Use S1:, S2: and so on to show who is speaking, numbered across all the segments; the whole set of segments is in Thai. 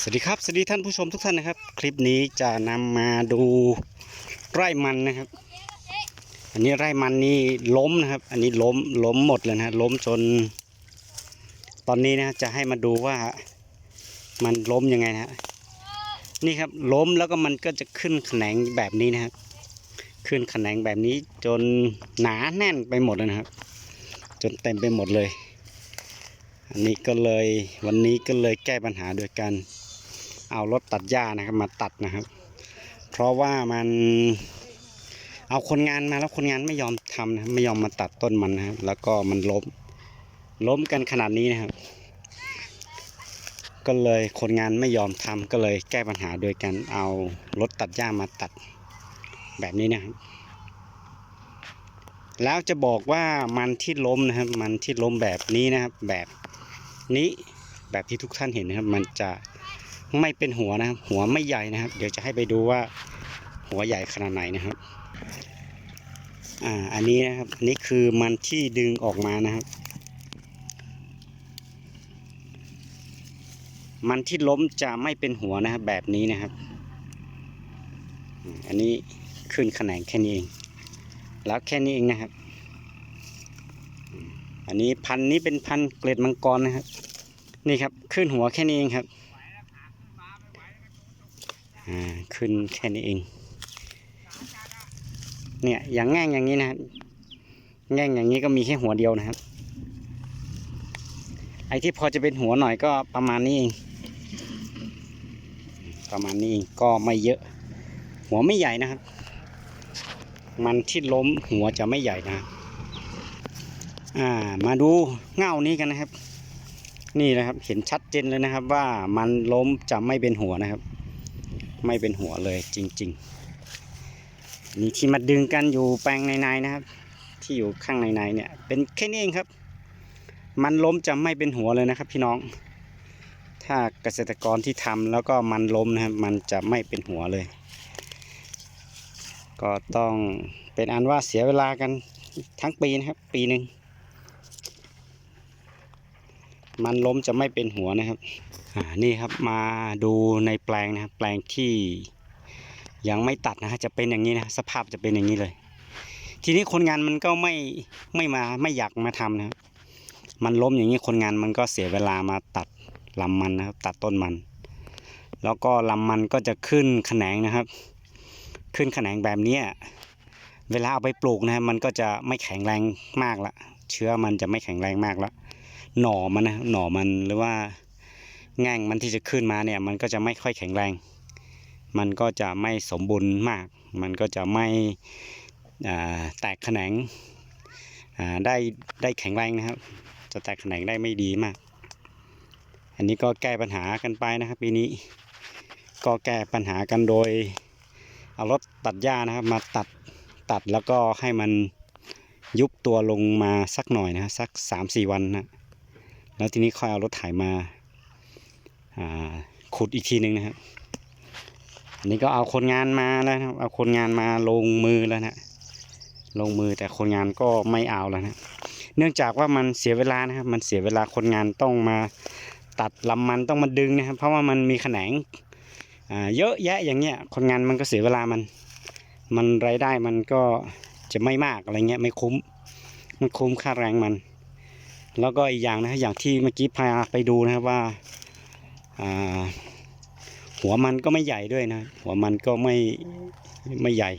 S1: สวัสดีครับ สวัสดีท่านผู้ชมทุกท่านนะครับ คลิปนี้จะนำมาดูไร่มันนะครับ อันนี้ไร่มันนี่ล้มนะครับ อันนี้ล้มล้มหมดเลยนะล้มจน ตอนนี้นะจะให้มาดูว่ามันล้มยังไงนะฮะนี่ครับล้มแล้วก็มันก็จะขึ้นแขนงแบบนี้นะครับ ขึ้นแขนงแบบนี้จนหนาแน่นไปหมดเลยนะครับ จนเต็มไปหมดเลย อันนี้ก็เลยวันนี้ก็เลยแก้ปัญหาโดยการเอารถตัดหญ้านะครับมาตัดนะครับ เพราะว่ามันเอาคนงานมาแล้วคนงานไม่ยอมทำนะไม่ยอมมาตัดต้นมันนะครับ แล้วก็มันล้มล้มกันขนาดนี้นะครับ ก็เลยคนงานไม่ยอมทำก็เลยแก้ปัญหาโดยการเอารถตัดหญ้ามาตัดแบบนี้นะครับ แล้วจะบอกว่ามันที่ล้มนะครับ มันที่ล้มแบบนี้นะครับ แบบ นี้แบบที่ทุกท่านเห็นนะครับ มันจะไม่เป็นหัวนะครับ หัวไม่ใหญ่นะครับ เดี๋ยวจะให้ไปดูว่าหัวใหญ่ขนาดไหนนะครับ อ่า อันนี้นะครับนนี่คือมันที่ดึงออกมานะครับ มันที่ล้มจะไม่เป็นหัวนะครับ แบบนี้นะครับ อันนี้ขึ้นแขนงแค่นี้เอง แล้วแค่นี้เองนะครับ อันนี้พันนี้เป็นพันเกล็ดมังกรนะครับ นี่ครับขึ้นหัวแค่นี้เองครับอ่าขึ้นแค่นี้เอง เนี่ยอย่างแง่งอย่างนี้นะครับแง่งอย่างนี้ก็มีแค่หัวเดียวนะครับ ไอ้ที่พอจะเป็นหัวหน่อยก็ประมาณนี้เอง ประมาณนี้เองก็ไม่เยอะ หัวไม่ใหญ่นะครับ มันที่ล้มหัวจะไม่ใหญ่นะ อ่ามาดูเง่านี้กันนะครับ นี่นะครับเห็นชัดเจนเลยนะครับ ว่ามันล้มจะไม่เป็นหัวนะครับ ไม่เป็นหัวเลยจริง ๆ นี่ที่มาดึงกันอยู่แปลงในๆนะครับ ที่อยู่ข้างในๆเนี่ย เป็นแค่นี้เองครับ มันล้มจะไม่เป็นหัวเลยนะครับ พี่น้อง ถ้าเกษตรกรที่ทำแล้วก็มันล้มนะครับ มันจะไม่เป็นหัวเลย ก็ต้องเป็นอันว่าเสียเวลากันทั้งปีนะครับ ปีหนึ่ง มันล้มจะไม่เป็นหัวนะครับอ่านี่ครับมาดูในแปลงนะครับแปลงที่ยังไม่ตัดนะฮะจะเป็นอย่างนี้นะสภาพจะเป็นอย่างนี้เลย ทีนี้คนงานมันก็ไม่ไม่มาไม่อยากมาทำนะครับมันล้มอย่างนี้คนงานมันก็เสียเวลามาตัดลำมันนะครับ ตัดต้นมัน แล้วก็ลำมันก็จะขึ้นแขนงนะครับ ขึ้นแขนงแบบเนี้ยเวลาเอาไปปลูกนะครับมันก็จะไม่แข็งแรงมากละเชื้อมันจะไม่แข็งแรงมากละ หน่อมันนะหน่อมันหรือว่าแง่งมันที่จะขึ้นมาเนี่ยมันก็จะไม่ค่อยแข็งแรง มันก็จะไม่สมบูรณ์มาก มันก็จะไม่แตกแขนงได้ได้แข็งแรงนะครับ จะแตกแขนงได้ไม่ดีมาก อันนี้ก็แก้ปัญหากันไปนะครับปีนี้ ก็แก้ปัญหากันโดยเอารถตัดหญ้านะครับมาตัดตัดแล้วก็ให้มันยุบตัวลงมาสักหน่อยนะฮะสักสามสี่วันนะ แล้วทีนี้ค่อยเอารถถมาอ่าขุดอีกทีหนึ่งนะครับอันนี้ก็เอาคนงานมาแล้วนะครับ เอาคนงานมาลงมือแล้วนะลงมือแต่คนงานก็ไม่เอาแล้วนะ เนื่องจากว่ามันเสียเวลานะครับ มันเสียเวลาคนงานต้องมาตัดลำมันต้องมาดึงนะครับ เพราะว่ามันมีแขนงเยอะแยะอย่างเงี้ย คนงานมันก็เสียเวลามัน มันรายได้มันก็จะไม่มากอะไรเงี้ยไม่คุ้มไม่คุ้มค่าแรงมัน แล้วก็อีกอย่างนะอย่างที่เมื่อกี้พาไปดูนะครับว่าหัวมันก็ไม่ใหญ่ด้วยนะ หัวมันก็ไม่ไม่ใหญ่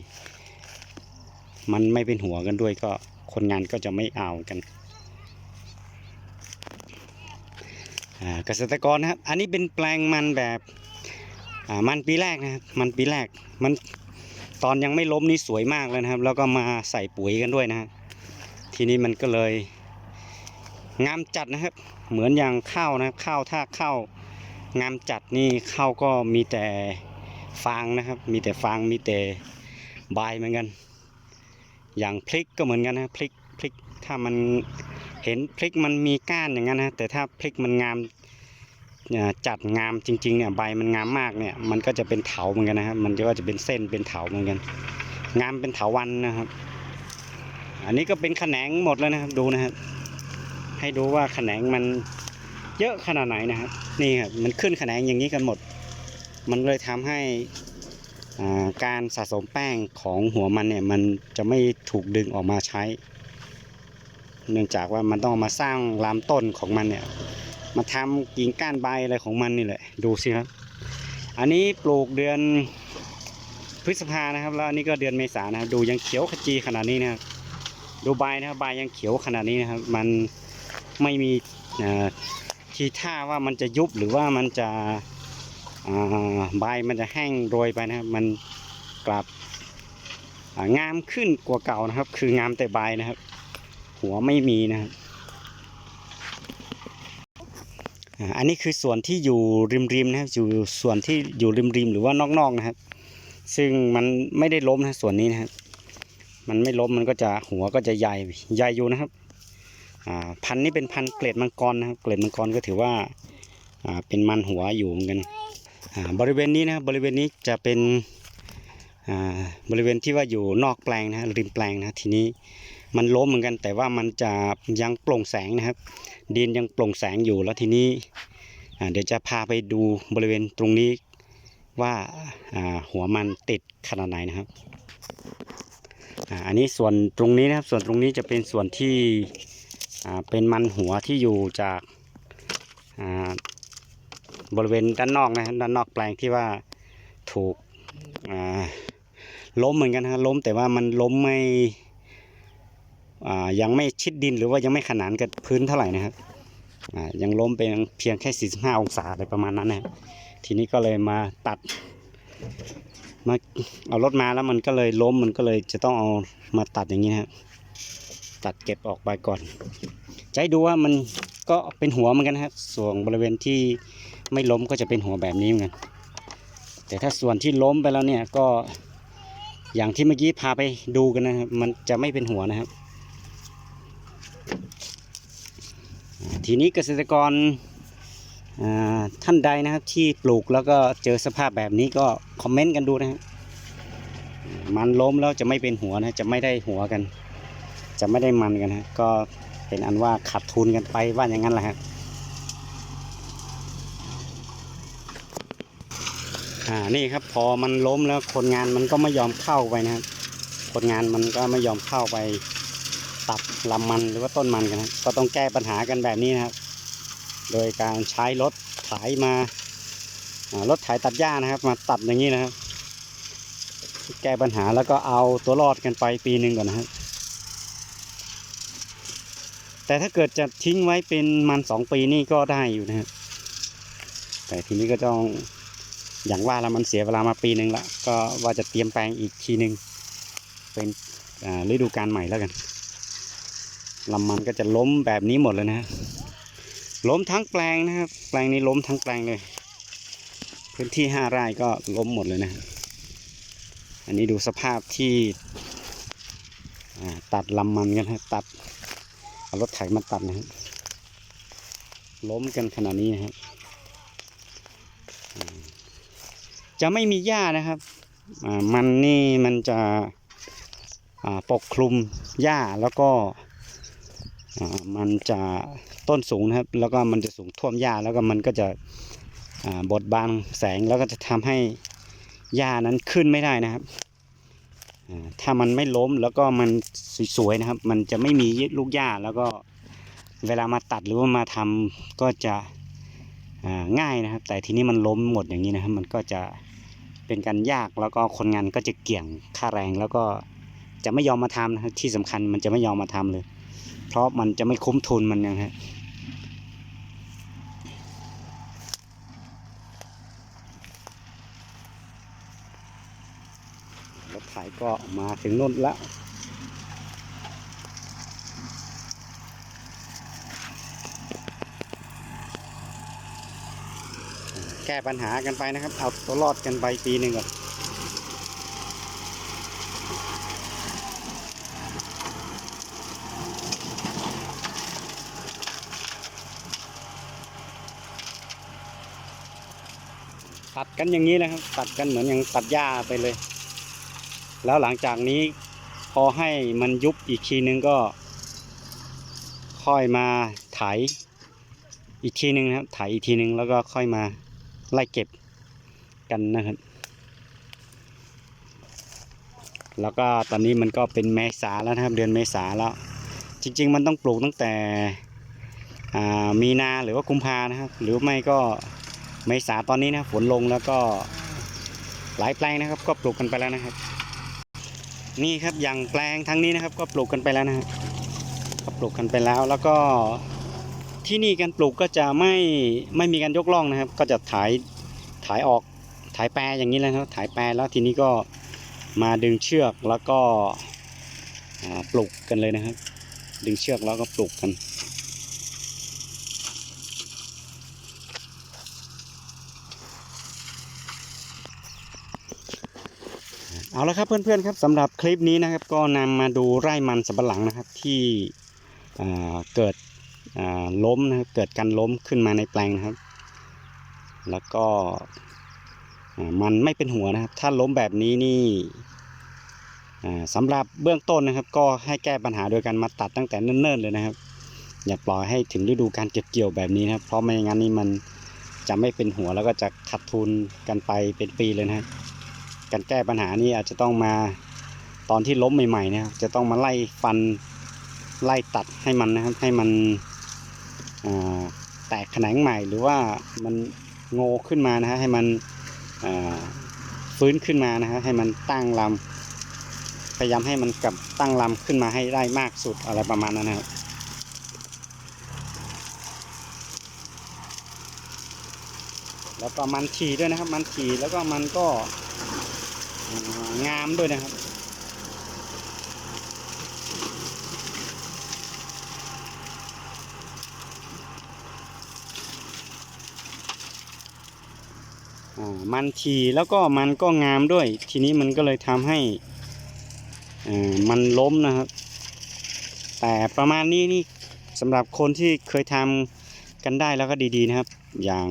S1: มันไม่เป็นหัวกันด้วยก็คนงานก็จะไม่เอากันเกษตรกรนะครับ อันนี้เป็นแปลงมันแบบมันปีแรกนะครับ มันปีแรก มันตอนยังไม่ล้มนี่สวยมากเลยนะครับ แล้วก็มาใส่ปุ๋ยกันด้วยนะฮะ ทีนี้มันก็เลย งามจัดนะครับ เหมือนอย่างข้าวนะข้าวถ้าข้าวงามจัดนี่ข้าวก็มีแต่ฟางนะครับ มีแต่ฟางมีแต่ใบเหมือนกัน อย่างพริกก็เหมือนกันนะพริกพริกถ้ามันเห็นพริกมันมีก้านอย่างนั้นนะแต่ถ้าพริกมันงามจัดงามจริงๆเนี่ยใบมันงามมากเนี่ยมันก็จะเป็นเถาเหมือนกันนะครับ มันก็จะเป็นเส้นเป็นเถาเหมือนกัน งามเป็นเถาวันนะครับ อันนี้ก็เป็นแขนงหมดแล้วนะครับดูนะครับ ให้ดูว่าแขนงมันเยอะขนาดไหนนะครับนี่ครับมันขึ้นแขนงอย่างนี้กันหมด มันเลยทำให้การสะสมแป้งของหัวมันเนี่ยมันจะไม่ถูกดึงออกมาใช้ เนื่องจากว่ามันต้องมาสร้างลำต้นของมันเนี่ยมาทำกิ่งก้านใบอะไรของมันนี่แหละดูสิครับ อันนี้ปลูกเดือนพฤษภานะครับ แล้วอันนี้ก็เดือนเมษานะครับดูยังเขียวขจีขนาดนี้นะครับดูใบนะครับใบยังเขียวขนาดนี้นะครับ มัน ไม่มีเอ่ทีท่าว่ามันจะยุบหรือว่ามันจะใบมันจะแห้งโรยไปนะครับ มันกลับงามขึ้นกว่าเก่านะครับ คืองามแต่ใบนะครับ หัวไม่มีนะครับอันนี้คือส่วนที่อยู่ริมๆนะครับอยู่ส่วนที่อยู่ริมๆหรือว่านอกๆนะครับ ซึ่งมันไม่ได้ล้มนะส่วนนี้นะครับ มันไม่ล้มมันก็จะหัวก็จะใหญ่ใหญ่อยู่นะครับ พันนี้เป็นพันเกล็ดมังกรนะครับ เกล็ดมังกรก็ถือว่าเป็นมันหัวอยู่เหมือนกันบริเวณนี้นะครับบริเวณนี้จะเป็นบริเวณที่ว่าอยู่นอกแปลงนะริมแปลงนะทีนี้มันล้มเหมือนกัน แต่ว่ามันจะยังโปร่งแสงนะครับ ดินยังโปร่งแสงอยู่แล้วทีนี้เดี๋ยวจะพาไปดูบริเวณตรงนี้ว่าหัวมันติดขนาดไหนนะครับอันนี้ส่วนตรงนี้นะครับส่วนตรงนี้จะเป็นส่วนที่ เป็นมันหัวที่อยู่จากบริเวณด้านนอกนะครับด้านนอกแปลงที่ว่าถูกล้มเหมือนกันนะครับล้มแต่ว่ามันล้มไม่ยังไม่ชิดดินหรือว่ายังไม่ขนานกับพื้นเท่าไหร่นะครับยังล้มเป็นเพียงแค่ 45 องศาอะไรประมาณนั้นนะครับทีนี้ก็เลยมาตัดมาเอารถมาแล้วมันก็เลยล้มมันก็เลยจะต้องเอามาตัดอย่างนี้นะครับ ตัดเก็บออกไปก่อนให้ดูว่ามันก็เป็นหัวเหมือนกันครับ ส่วนบริเวณที่ไม่ล้มก็จะเป็นหัวแบบนี้เหมือนกัน แต่ถ้าส่วนที่ล้มไปแล้วเนี่ยก็อย่างที่เมื่อกี้พาไปดูกันนะครับ มันจะไม่เป็นหัวนะครับ ทีนี้เกษตรกรท่านใดนะครับที่ปลูกแล้วก็เจอสภาพแบบนี้ก็คอมเมนต์กันดูนะครับมันล้มแล้วจะไม่เป็นหัวนะจะไม่ได้หัวกัน จะไม่ได้มันกันนะก็เป็นอันว่าขาดทุนกันไปว่าอย่างนั้นแหละครับอ่านี่ครับพอมันล้มแล้วคนงานมันก็ไม่ยอมเข้าไปนะครับคนงานมันก็ไม่ยอมเข้าไปตัดลำมันหรือว่าต้นมันกันนะก็ต้องแก้ปัญหากันแบบนี้นะครับ โดยการใช้รถไถมาอ่ารถไถตัดหญ้านะครับ มาตัดอย่างนี้นะครับ แก้ปัญหาแล้วก็เอาตัวรอดกันไปปีหนึ่งก่อนนะครับ แต่ถ้าเกิดจะทิ้งไว้เป็นมันสองปีนี่ก็ได้อยู่นะครับแต่ทีนี้ก็ต้องอย่างว่าแล้วมันเสียเวลามาปีหนึ่งละก็ว่าจะเตรียมแปลงอีกทีหนึ่งเป็นฤดูการใหม่แล้วกันลำมันก็จะล้มแบบนี้หมดเลยนะล้มทั้งแปลงนะครับ แปลงนี้ล้มทั้งแปลงเลย พื้นที่ห้าไร่ก็ล้มหมดเลยนะ อันนี้ดูสภาพที่ตัดลำมันกันครับตัด เอารถไถมาตัดนะครับล้มกันขนาดนี้นะครับจะไม่มีหญ้านะครับ มันนี่มันจะปกคลุมหญ้าแล้วก็มันจะต้นสูงนะครับ แล้วก็มันจะสูงท่วมหญ้าแล้วก็มันก็จะบดบังแสงแล้วก็จะทำให้หญ้านั้นขึ้นไม่ได้นะครับ ถ้ามันไม่ล้มแล้วก็มันสวยๆนะครับ มันจะไม่มีลูกหญ้าแล้วก็เวลามาตัดหรือว่ามาทำก็จะง่ายนะครับ แต่ทีนี้มันล้มหมดอย่างนี้นะครับ มันก็จะเป็นการยากแล้วก็คนงานก็จะเกี่ยงค่าแรงแล้วก็จะไม่ยอมมาทำนะครับที่สำคัญมันจะไม่ยอมมาทำเลย เพราะมันจะไม่คุ้มทุนมันนะฮะรถไถ ก็มาถึงนู่นแล้วแก้ปัญหากันไปนะครับ เอาตัวรอดกันไปปีหนึ่งก่อนตัดกันอย่างนี้นะครับ ตัดกันเหมือนอย่างตัดหญ้าไปเลย แล้วหลังจากนี้พอให้มันยุบอีกทีนึงก็ ค่อยมาไถอีกทีนึงนะครับถ่ายอีกทีนึงแล้วก็ค่อยมาไล่เก็บกันนะครับ แล้วก็ตอนนี้มันก็เป็นเมษาแล้วนะครับ เดือนเมษาแล้ว จริง ๆ มันต้องปลูกตั้งแต่มีนาหรือว่ากุมภานะครับ หรือไม่ก็เมษาตอนนี้นะฝนลงแล้วก็หลายแปลงนะครับ ก็ปลูกกันไปแล้วนะครับ นี่ครับอย่างแปลงทั้งนี้นะครับ ก็ปลูกกันไปแล้วนะครับก็ปลูกกันไปแล้วแล้วก็ที่นี่การปลูกก็จะไม่ไม่มีการยกล่องนะครับ ก็จะถ่ายถ่ายออกถ่ายแปรอย่างนี้เลยนะครับถ่ายแปรแล้วทีนี้ก็มาดึงเชือกแล้วก็ปลูกกันเลยนะครับ ดึงเชือกแล้วก็ปลูกกัน เอาละครับเพื่อนๆครับสำหรับคลิปนี้นะครับก็นำมาดูไร่มันสำปะหลังนะครับที่เกิดล้มนะครับเกิดการล้มขึ้นมาในแปลงนะครับ แล้วก็มันไม่เป็นหัวนะครับ ถ้าล้มแบบนี้นี่สำหรับเบื้องต้นนะครับ ก็ให้แก้ปัญหาโดยการมาตัดตั้งแต่เนิ่นๆเลยนะครับ อย่าปล่อยให้ถึงฤดูการเก็บเกี่ยวแบบนี้นะครับ เพราะไม่อย่างนั้นนี่มันจะไม่เป็นหัวแล้วก็จะขาดทุนกันไปเป็นปีเลยนะครับ การแก้ปัญหานี่อาจจะต้องมาตอนที่ล้มใหม่ๆเนะครับจะต้องมาไล่ฟันไล่ตัดให้มันนะครับให้มันแตกแขนงใหม่หรือว่ามันโงขึ้นมานะฮะให้มันฟื้นขึ้นมานะฮะให้มันตั้งลำพยายามให้มันกลับตั้งลำขึ้นมาให้ได้มากสุดอะไรประมาณนั้นนะครับแล้วก็มันฉีด้วยนะครับมันฉีแล้วก็มันก็ งามด้วยนะครับอ่ามันทีแล้วก็มันก็งามด้วย ทีนี้มันก็เลยทำให้อ่ามันล้มนะครับ แต่ประมาณนี้นี่สำหรับคนที่เคยทำกันได้แล้วก็ดีๆนะครับ อย่าง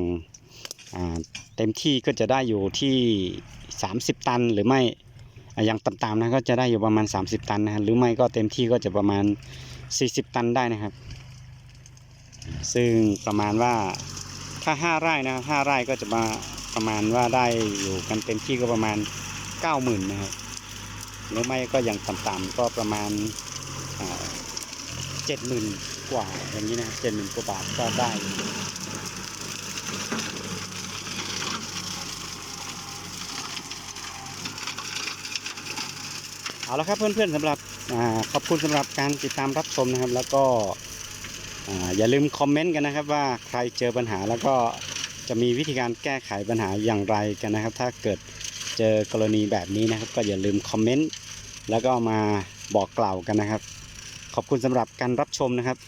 S1: อ่าเต็มที่ก็จะได้อยู่ที่ 30 ตันหรือไม่อย่างต่ำๆนะก็จะได้อยู่ประมาณ 30 ตันนะฮะหรือไม่ก็เต็มที่ก็จะประมาณ 40 ตันได้นะครับ ซึ่งประมาณว่าถ้า 5 ไร่นะ5ไร่ก็จะมาประมาณว่าได้อยู่กันเต็มที่ก็ประมาณ 90,000นะครับหรือไม่ก็อย่างต่ำๆก็ประมาณเจ็ดหมื่นกว่าอย่างนี้นะเจ็ดหมื่นกว่าบาทก็ได้ เอาละครับเพื่อนๆสำหรับอขอบคุณสำหรับการติดตามรับชมนะครับ แล้วก็อ่าอย่าลืมคอมเมนต์กันนะครับว่าใครเจอปัญหาแล้วก็จะมีวิธีการแก้ไขปัญหาอย่างไรกันนะครับ ถ้าเกิดเจอกรณีแบบนี้นะครับ ก็อย่าลืมคอมเมนต์แล้วก็มาบอกกล่าวกันนะครับ ขอบคุณสำหรับการรับชมนะครับ